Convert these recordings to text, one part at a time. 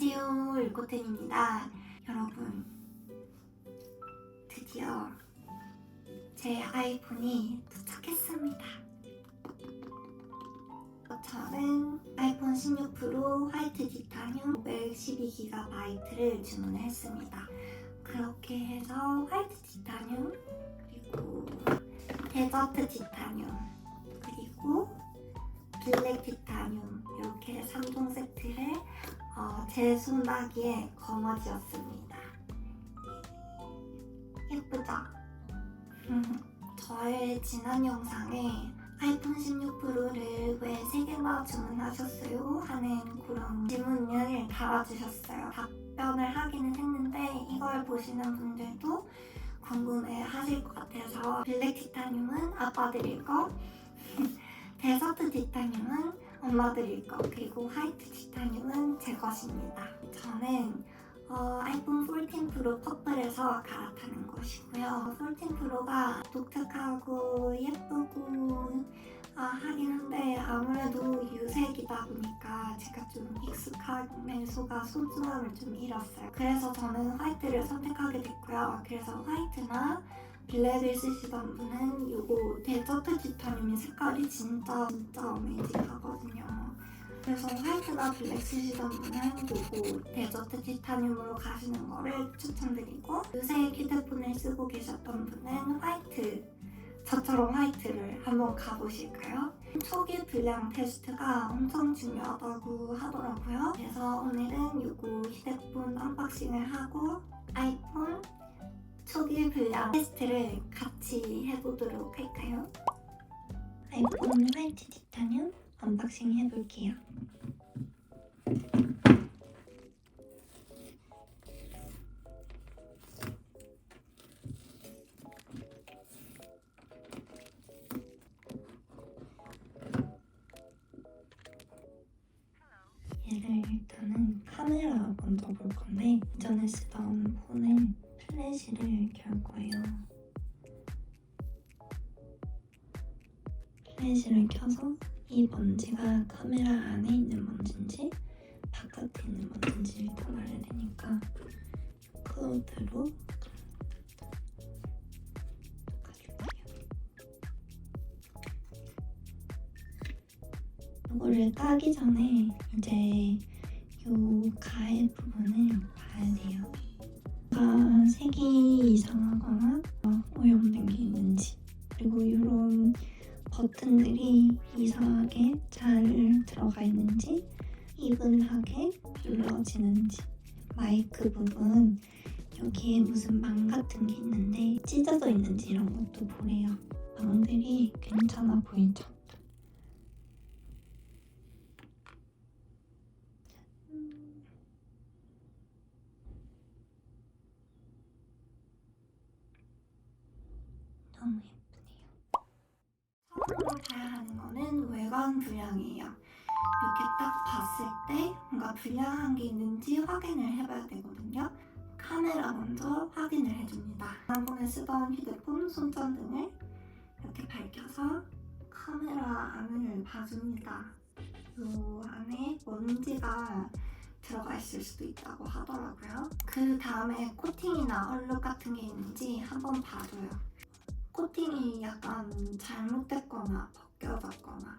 안녕하세요. 일코텐입니다. 여러분, 드디어 제 아이폰이 도착했습니다. 저는 아이폰 16 프로 화이트 티타늄 512GB를 주문을 했습니다. 그렇게 해서 화이트 티타늄 그리고 데저트 티타늄 그리고 블랙 티타늄 이렇게 3종 세트를 어, 제 손바기에 거머쥐었습니다. 예쁘죠? 저의 지난 영상에 아이폰 16 프로를 왜 3개나 주문하셨어요? 하는 그런 질문을 달아주셨어요. 답변을 하기는 했는데 이걸 보시는 분들도 궁금해 하실 것 같아서 블랙 티타늄은 아빠 드릴 거 데저트 티타늄은 엄마 드릴 거 그리고 화이트 티타늄은 제 것입니다. 저는 어, 아이폰 14 프로 퍼플에서 갈아타는 것이고요. 14 프로가 독특하고 예쁘고 아, 하긴 한데 아무래도 유색이다 보니까 제가 좀 익숙하면서가 소중함을 좀 잃었어요. 그래서 저는 화이트를 선택하게 됐고요. 그래서 화이트나 블랙을 쓰시던 분은 요거 데저트 티타늄이 색깔이 진짜 진짜 어메이징하거든요. 그래서 화이트나 블랙 쓰시던 분은 요거 데저트 티타늄으로 가시는 거를 추천드리고 요새 휴대폰을 쓰고 계셨던 분은 화이트 저처럼 화이트를 한번 가보실까요? 초기 불량 테스트가 엄청 중요하다고 하더라고요. 그래서 오늘은 요거 휴대폰 언박싱을 하고 초기 불량 테스트를 같이 해보도록 할까요? 아이폰 화이트 티타늄 언박싱 해볼게요. 얘를 일단은 카메라 먼저 볼 건데 이전에 쓰던 이 먼지가 카메라 안에 있는 먼지인지 바깥에 있는 먼지인지를 알아야 되니까 클로드로 이거를 까기 전에 이제 요 가해 부분을 봐야 돼요. 가 색이 이상하거나 어, 오염된 게 있는지 그리고 이런 버튼들이 이상하게 잘 들어가 있는지 이분하게 눌러지는지 마이크 부분 여기에 무슨 망 같은 게 있는데 찢어져 있는지 이런 것도 보래요. 망들이 괜찮아 보이죠? 너무 예쁘네요. 봐야 하는 거는 외관 불량이에요. 이렇게 딱 봤을 때 뭔가 불량한 게 있는지 확인을 해봐야 되거든요. 카메라 먼저 확인을 해줍니다. 지난번에 쓰던 휴대폰 손전등을 이렇게 밝혀서 카메라 안을 봐줍니다. 이 안에 먼지가 들어가 있을 수도 있다고 하더라고요. 그 다음에 코팅이나 얼룩 같은 게 있는지 한번 봐줘요. 코팅이 약간 잘못됐거나 벗겨졌거나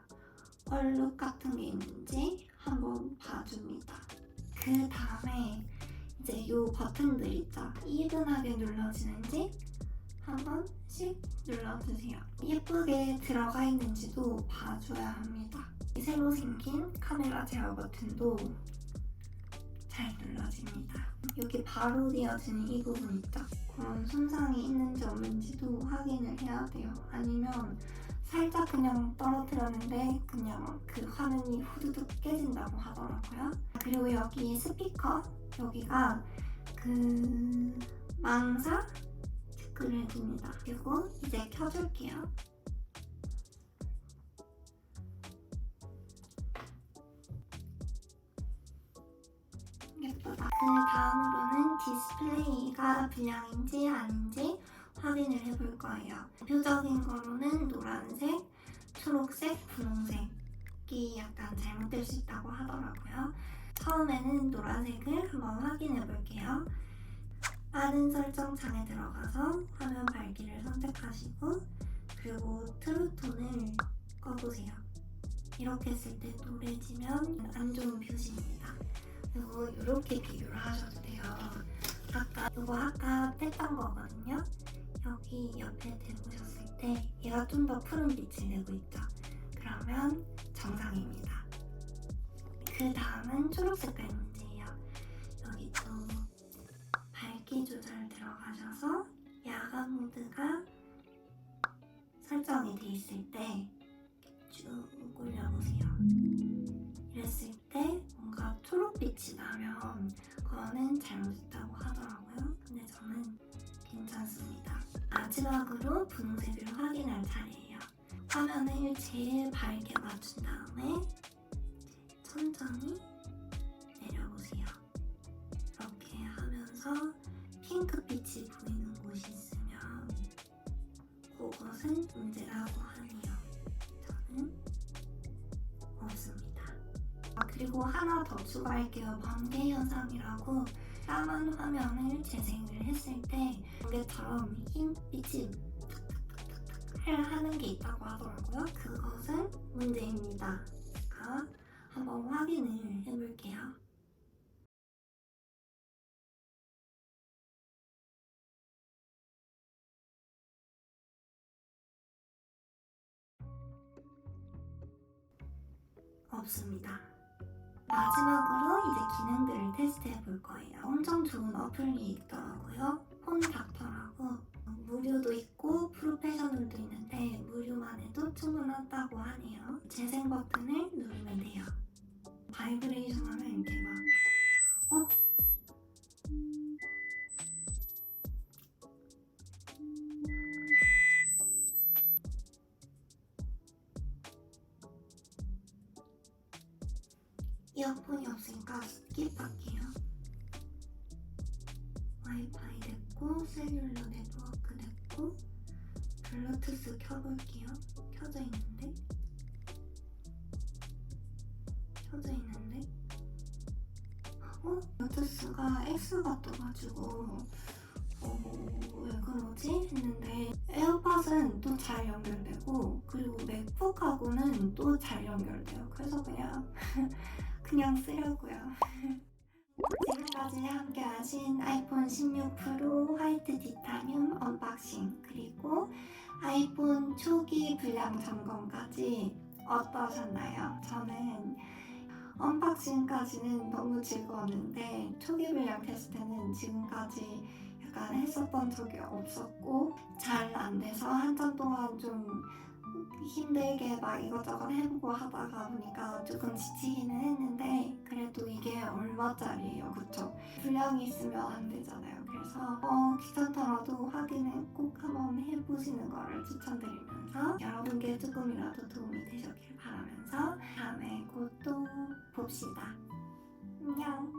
얼룩 같은 게 있는지 한번 봐줍니다. 그 다음에 이제 이 버튼들 있죠. 이분하게 눌러지는지 한 번씩 눌러주세요. 예쁘게 들어가 있는지도 봐줘야 합니다. 이 새로 생긴 카메라 제어 버튼도 잘 눌러집니다. 여기 바로 되어지는 이 부분 있죠? 그런 손상이 있는지 없는지도 확인을 해야 돼요. 아니면 살짝 그냥 떨어뜨렸는데 그냥 그 화면이 후두둑 깨진다고 하더라고요. 그리고 여기 스피커 여기가 그 망사 체크를 해줍니다. 그리고 이제 켜줄게요. 예쁘다. 그 다음으로는 디스플레이가 불량인지 아닌지 확인을 해볼 거예요. 대표적인 거로는 노란색, 초록색, 분홍색이 약간 잘못될 수 있다고 하더라고요. 처음에는 노란색을 한번 확인해 볼게요. 빠른 설정 창에 들어가서 화면 밝기를 선택하시고 그리고 트루톤을 꺼보세요. 이렇게 했을 때 노래지면 안 좋은 표시입니다. 그리고 이렇게 비교를 하셔도 돼요. 아까 이거 아까 뺐던 거거든요. 여기 옆에 대보셨을 때 얘가 좀 더 푸른 빛을 내고 있죠. 그러면 정상입니다. 그 다음은 초록 색깔 문제예요. 여기 또 밝기 조절 들어가셔서 야간 모드가 설정이 돼 있을 때 쭉 올려보세요. 이랬을 때 뭔가 초록빛이 나면 그거는 잘못 마지막으로 분홍색을 확인할 차례예요. 화면을 제일 밝게 맞춘 다음에 천천히 내려보세요. 이렇게 하면서 핑크빛이 보이는 곳이 있으면 그것은 문제라고 하네요. 저는 없습니다. 아, 그리고 하나 더 추가할게요. 번개 현상이라고 까만 화면을 재생을 했을 때 번개처럼 흰 빛이 탁탁탁탁탁 하는 게 있다고 하더라고요. 그것은 문제입니다. 자, 한번 확인을 해볼게요. 없습니다. 마지막으로 기능들을 테스트해 볼 거예요. 엄청 좋은 어플이 있더라고요. 홈닥터라고 무료도 있고 프로페셔널도 있는데 무료만 해도 충분하다고 하네요. 재생 버튼을 누르면 돼요. 바이브레이션 하면 이렇게 막 와이파이 됐고 셀룰러 네트워크 됐고 블루투스 켜볼게요. 켜져 있는데 켜져 있는데 어? 블루투스가 X가 떠가지고 어, 왜 그러지? 했는데 에어팟은 또 잘 연결되고 그리고 맥북하고는 또 잘 연결돼요. 그래서 그냥 그냥 쓰려고요. 하신 아이폰 16 프로 화이트 티타늄 언박싱 그리고 아이폰 초기 불량 점검까지 어떠셨나요? 저는 언박싱까지는 너무 즐거웠는데 초기 불량 테스트는 지금까지 약간 했었던 적이 없었고 잘 안 돼서 한참 동안 좀 힘들게 막 이것저것 해보고 하다가 보니까 조금 지치기는 했는데 그래도 이게 얼마짜리예요? 그쵸? 분량이 있으면 안 되잖아요. 그래서 어, 귀찮더라도 확인을 꼭 한번 해보시는 거를 추천드리면서 여러분께 조금이라도 도움이 되셨길 바라면서 다음에 곧 또 봅시다. 안녕